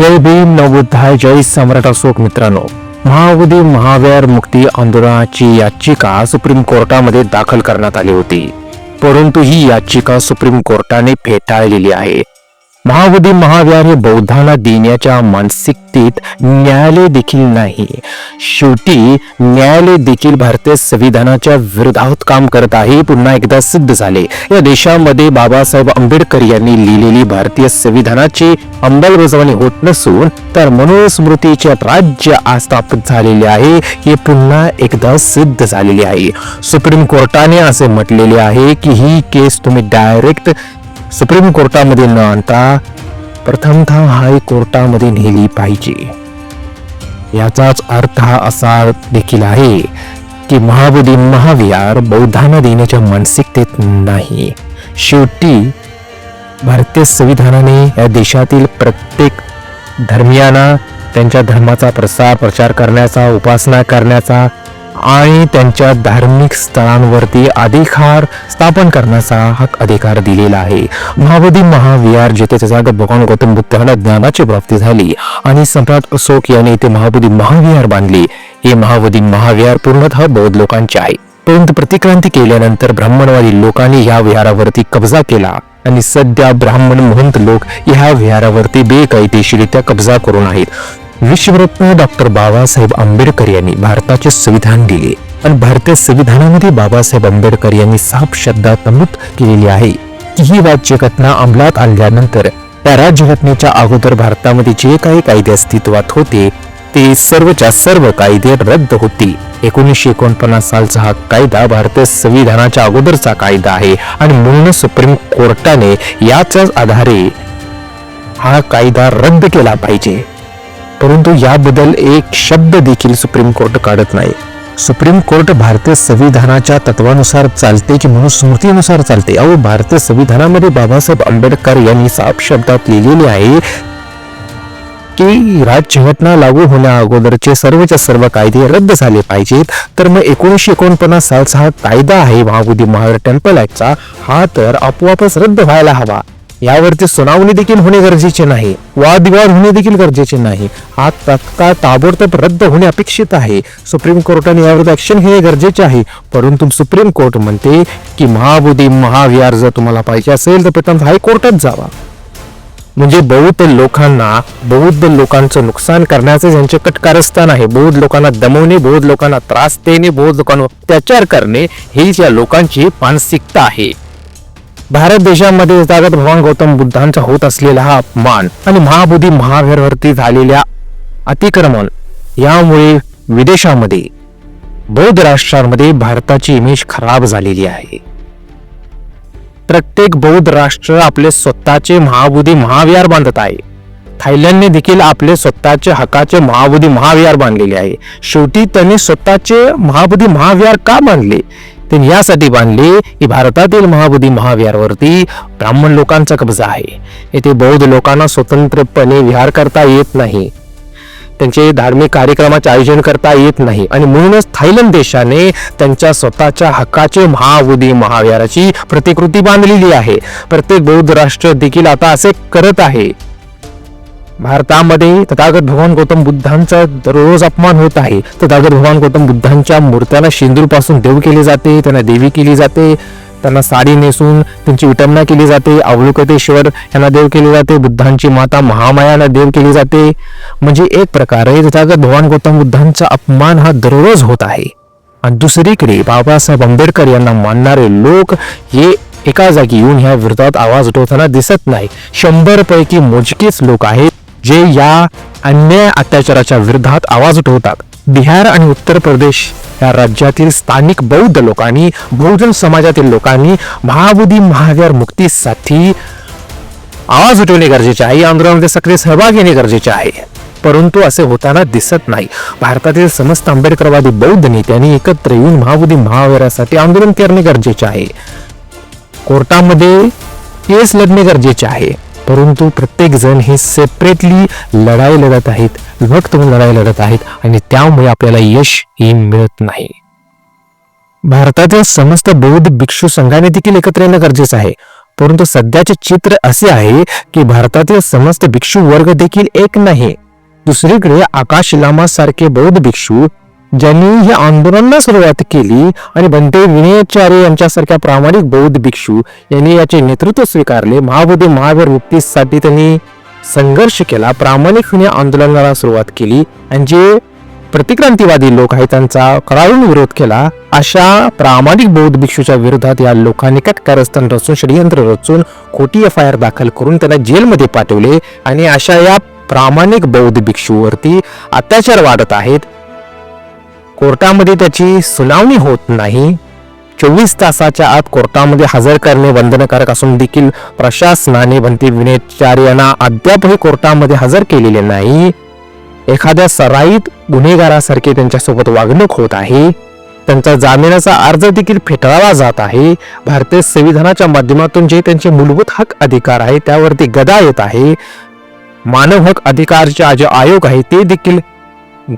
जय भीम नवबुद्धाय जय सम्राट अशोक मित्रांनो. महावधी महावीर मुक्ती आंदोलनाची याचिका सुप्रीम कोर्टामध्ये दाखल करण्यात आली होती. परंतु ही याचिका सुप्रीम कोर्टाने फेटाळलेली आहे. महावधी महाव्यार हे बौद्धांना देण्याच्या मानसिकतेत न्यायालय देखील नाही. शेवटी न्यायालय देखील भारतीय संविधानाच्या विरोधात काम करत आहे. पुन्हा एकदा सिद्ध झाले. या देशामध्ये बाबासाहेब आंबेडकर यांनी लिहिलेली भारतीय संविधानाची अंमलबजावणी होत नसून तर मनुस्मृतीचे राज्य आस्थापित झालेले आहे. हे पुन्हा एकदा सिद्ध झालेले आहे. सुप्रीम कोर्टाने असे म्हटलेले आहे की ही केस तुम्ही डायरेक्ट सुप्रीम कोर्टामध्ये न आणता प्रथमतः हाय कोर्टामध्ये नेली पाहिजे. याचाच अर्थ हा असा देखील आहे की महाबोधी महाविहार बौद्धांना देण्याच्या मानसिकतेत नाही. शेवटी भारतीय संविधानाने या देशातील प्रत्येक धर्मियांना त्यांच्या धर्माचा प्रसार प्रचार करण्याचा उपासना करण्याचा आणि त्यांच्या धार्मिक स्थळांवरती अधिकार स्थापन करण्याचा हक अधिकार दिलेला आहे. महाबोधी महाविहार जेथे त्याचा भगवान गौतम बुद्धांना ज्ञानाची प्राप्ती झाली आणि सम्राट अशोक यांनी इथे महाबोधी महाविहार बांधले. हे महाबोधी महाविहार पूर्णतः बौद्ध लोकांचे आहे. परंतु प्रतिक्रांती केल्यानंतर ब्राह्मणवादी लोकांनी या विहारावरती कब्जा केला आणि सध्या ब्राह्मण महंत लोक ह्या विहारावरती बेकायदेशीरित्या कब्जा करून आहेत. विश्वरत्न डॉक्टर बाबासाहेब आंबेडकर यांनी भारताचे संविधान दिले. आणि भारतीय संविधानामध्ये बाबासाहेब आंबेडकर यांनी साफ शब्दात नमूद केलेली आहे की ही राज्यघटना अंमलात आणल्यानंतर त्या राज्यघटनेच्या अगोदर भारतामध्ये जे काही कायदे अस्तित्वात होते ते सर्वच्या सर्व कायदे रद्द होतील. एकोणीसशे एकोणपन्नास सालचा हा कायदा भारतीय संविधानाच्या अगोदरचा कायदा आहे आणि म्हणून सुप्रीम कोर्टाने याच्याच आधारे हा कायदा रद्द केला पाहिजे. परंतु याबद्दल एक शब्द देखील सुप्रीम कोर्ट काढत नाही. सुप्रीम कोर्ट भारतीय संविधानाच्या तत्वानुसार चालते की मनुस्मृतीनुसार चालते. अहो भारतीय संविधानामध्ये बाबासाहेब आंबेडकर यांनी साफ शब्दात लिहिलेले आहे की राज्यघटना लागू होण्या अगोदरचे सर्वच्या सर्व कायदे रद्द झाले पाहिजेत. तर मग एकोणीसशे एकोणपन्नास सालचा हा कायदा आहे. महाबुद्धी महावीर टेम्पल ऍक्टचा हा तर आपोआपच रद्द व्हायला हवा. यावरती सुनावणी देखील होणे गरजेचे नाही. वादविवाद होणे देखील गरजेचे नाही. हा तत्काळ ताबडतोब रद्द होणे अपेक्षित आहे. सुप्रीम कोर्टाने यावर ऍक्शन घेणे गरजेचे आहे. परंतु सुप्रीम कोर्ट म्हणते की महाबोधी महाविहार जर तुम्हाला पाहिजे असेल तर प्रथम हायकोर्टात जावा. म्हणजे बौद्ध लोकांना बौद्ध लोकांचं नुकसान करण्याचे ज्यांचे कटकारस्थान आहे बौद्ध लोकांना दमवणे बौद्ध लोकांना त्रास देणे बौद्ध लोकांवर अत्याचार करणे ही या लोकांची मानसिकता आहे. भारत देशामध्ये जागत भगवान गौतम बुद्धांचा होत असलेला हा अपमान आणि महाबुद्धी महावीरवरती झालेल्या अतिक्रमण यामुळे विदेशामध्ये बौद्ध राष्ट्रांमध्ये भारताची इमेज खराब झालेली आहे. प्रत्येक बौद्ध राष्ट्र आपले स्वतःचे महाबुद्धी महाविहार बांधत आहे. थायलंडने देखील आपले स्वतःचे हक्काचे महाबुद्धी महाविहार बांधलेले आहे. शेवटी त्यांनी स्वतःचे महाबुद्धी महाविहार का बांधले? त्यांनी यासाठी बांधले की भारतातील महाबोधी महाविहारवरती ब्राह्मण लोकांचा कब्जा आहे. येथे बौद्ध लोकांना स्वतंत्रपणे विहार करता येत नाही. त्यांचे धार्मिक कार्यक्रमाचे आयोजन करता येत नाही आणि म्हणूनच थायलंड देशाने त्यांच्या स्वतःच्या हक्काचे महाबोधी महाविहाराची प्रतिकृती बांधलेली आहे. प्रत्येक बौद्ध राष्ट्र देखील आता असे करत आहे. भारतामध्ये तथागत भगवान गौतम बुद्धांचा दररोज अपमान होत आहे. तथागत भगवान गौतम बुद्धांच्या मूर्त्याला शेंदूरपासून देव केले जाते त्यांना देवी केली जाते त्यांना साडी नेसून त्यांची विटंबना केली जाते अवलोकतेश्वर यांना देव केले जाते बुद्धांची माता महामायाला देव केली जाते. म्हणजे एक प्रकारे तथागत भगवान गौतम बुद्धांचा अपमान हा दररोज होत आहे. आणि दुसरीकडे बाबासाहेब आंबेडकर यांना मानणारे लोक हे एका जागी येऊन ह्या विरोधात आवाज उठवताना दिसत नाही. शंभर पैकी मोजकेच लोक आहेत. जे या अन्याय अत्याचाराच्या विरोधात आवाज उठवतात. बिहार आणि उत्तर प्रदेश या राज्यातील स्थानिक बौद्ध लोकांनी बहुजन समाजातील लोकांनी महाबोधी महावीर मुक्तीसाठी आवाज उठवणे गरजेचे आहे. या आंदोलनामध्ये सक्रिय सहभाग घेणे गरजेचे आहे. परंतु असे होताना दिसत नाही. भारतातील समस्त आंबेडकरवादी बौद्ध नेत्यांनी एकत्र येऊन महाबोधी महावीरासाठी आंदोलन करणे गरजेचे आहे. कोर्टामध्ये केस लढणे गरजेचे आहे. परंतु प्रत्येकजण हे सेपरेटली लढाई लढत आहेत विभक्त लढाई लढत आहेत आणि त्यामुळे आपल्याला यश ही मिळत नाही. भारतातील समस्त बौद्ध भिक्षू संघाने देखील एकत्र येणं गरजेचं आहे. परंतु सध्याचे चित्र असे आहे की भारतातील समस्त भिक्षू वर्ग देखील एक नाही. दुसरीकडे आकाश लामा सारखे बौद्ध भिक्षू ज्यांनी ह्या आंदोलनाला सुरुवात केली आणि बनते विनयाचार्य यांच्यासारख्या प्रामाणिक बौद्ध भिक्षू यांनी याचे नेतृत्व स्वीकारले महाबोधी महावीर मुक्तीसाठी त्यांनी संघर्ष केला प्रामाणिकपणे आंदोलनाला सुरुवात केली आणि जे प्रतिक्रांतीवादी लोक आहेत त्यांचा कळाळून विरोध केला अशा प्रामाणिक बौद्ध भिक्षूच्या विरोधात या लोकांनी काय कारस्थान रचून षडयंत्र रचून खोटी एफ आय आर दाखल करून त्यांना जेलमध्ये पाठवले आणि अशा या प्रामाणिक बौद्ध भिक्षूवरती अत्याचार वाढत आहेत. कोर्टामध्ये त्याची सुनावणी होत नाही. चोवीस तासाच्या आत कोर्टामध्ये हजर करणे बंधनकारक असून देखील प्रशासनाने भंती विनेचार यांना अद्यापही कोर्टामध्ये हजर केलेले नाही. एखाद्या सराईत गुन्हेगारासारखे त्यांच्यासोबत वागणूक होत आहे. त्यांचा जामिनाचा अर्ज देखील फेटाळला जात आहे. भारतीय संविधानाच्या माध्यमातून जे त्यांचे मूलभूत हक अधिकार आहे त्यावरती गदा येत आहे. मानव हक अधिकारचे जे आयोग आहे ते देखील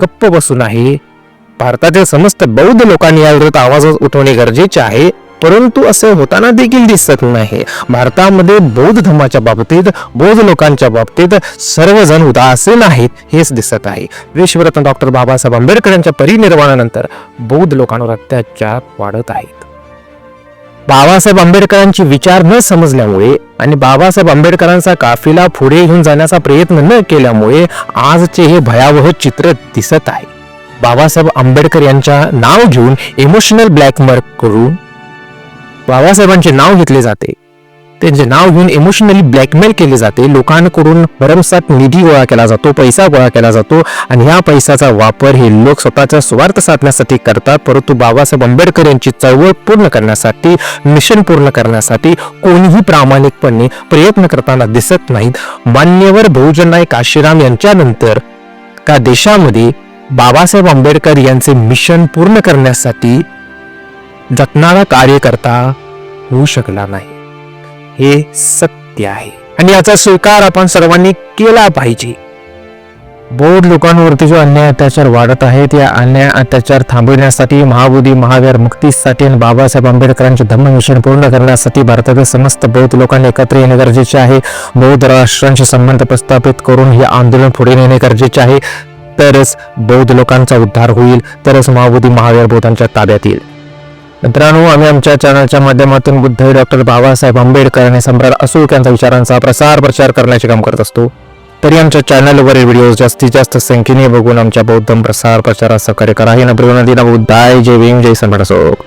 गप्प बसून आहे. भारतातील समस्त बौद्ध लोकांनी याविरोधात आवाज उठवणे गरजेचे आहे. परंतु असे होताना देखील दिसत नाही. भारतामध्ये बौद्ध धर्माच्या बाबतीत बौद्ध लोकांच्या बाबतीत सर्वजण उदासीन आहेत हेच दिसत आहे. विश्वरत्न डॉक्टर बाबासाहेब आंबेडकर यांच्या परिनिर्वाणानंतर बौद्ध लोकांवर अत्याचार वाढत आहेत. बाबासाहेब आंबेडकरांची विचार न समजल्यामुळे आणि बाबासाहेब आंबेडकरांचा काफिला पुढे घेऊन जाण्याचा प्रयत्न न केल्यामुळे आजचे हे भयावह चित्र दिसत आहे. बाबासाहेब आंबेडकर यांच्या नाव घेऊन इमोशनल ब्लॅकमार्क करून बाबासाहेबांचे नाव घेतले जाते. त्यांचे नाव घेऊन इमोशनली ब्लॅकमेल केले जाते. लोकांकडून भरमसाठ निधी गोळा केला जातो पैसा गोळा केला जातो आणि ह्या पैशाचा वापर हे लोक स्वतःचा स्वार्थ साधण्यासाठी करतात. परंतु बाबासाहेब आंबेडकर यांची चळवळ पूर्ण करण्यासाठी मिशन पूर्ण करण्यासाठी कोणीही प्रामाणिकपणे प्रयत्न करताना दिसत नाहीत. मान्यवर बहुजन नायक काशीराम यांच्यानंतर का देशामध्ये बाबासाहेब आंबेडकर यांचे मिशन पूर्ण करण्यासाठी जगणारा कार्यकर्ता होऊ शकला नाही. हे सत्य आहे. आणि याचा स्वीकार आपण सर्वांनी केला पाहिजे. बौद्ध लोकांवरती जो अन्याय अत्याचार वाढत आहेत या अन्याय अत्याचार थांबविण्यासाठी महाबोधी महावीर मुक्तीसाठी आणि बाबासाहेब आंबेडकरांचे धम्म मिशन पूर्ण करण्यासाठी भारतातील समस्त बौद्ध लोकांनी एकत्र येणे गरजेचे आहे. बौद्ध राष्ट्रांशी संबंध प्रस्थापित करून हे आंदोलन पुढे नेणे गरजेचे आहे. तरच बौद्ध लोकांचा उद्धार होईल तरच महाबोधी महावीर बौद्धांच्या ताब्यात येईल. मित्रांनो आम्ही आमच्या चॅनलच्या माध्यमातून बुद्ध डॉक्टर बाबासाहेब आंबेडकर आणि सम्राट अशोक यांच्या विचारांचा प्रसार प्रचार करण्याचे काम करत असतो. तरी आमच्या चॅनलवरील व्हिडिओ जास्तीत जास्त संख्येने बघून आमच्या बौद्ध प्रसार प्रचारात सहकार्य करा. हे नप्रविनंदी बुद्धाय जय भीम जय सम्राट अशोक.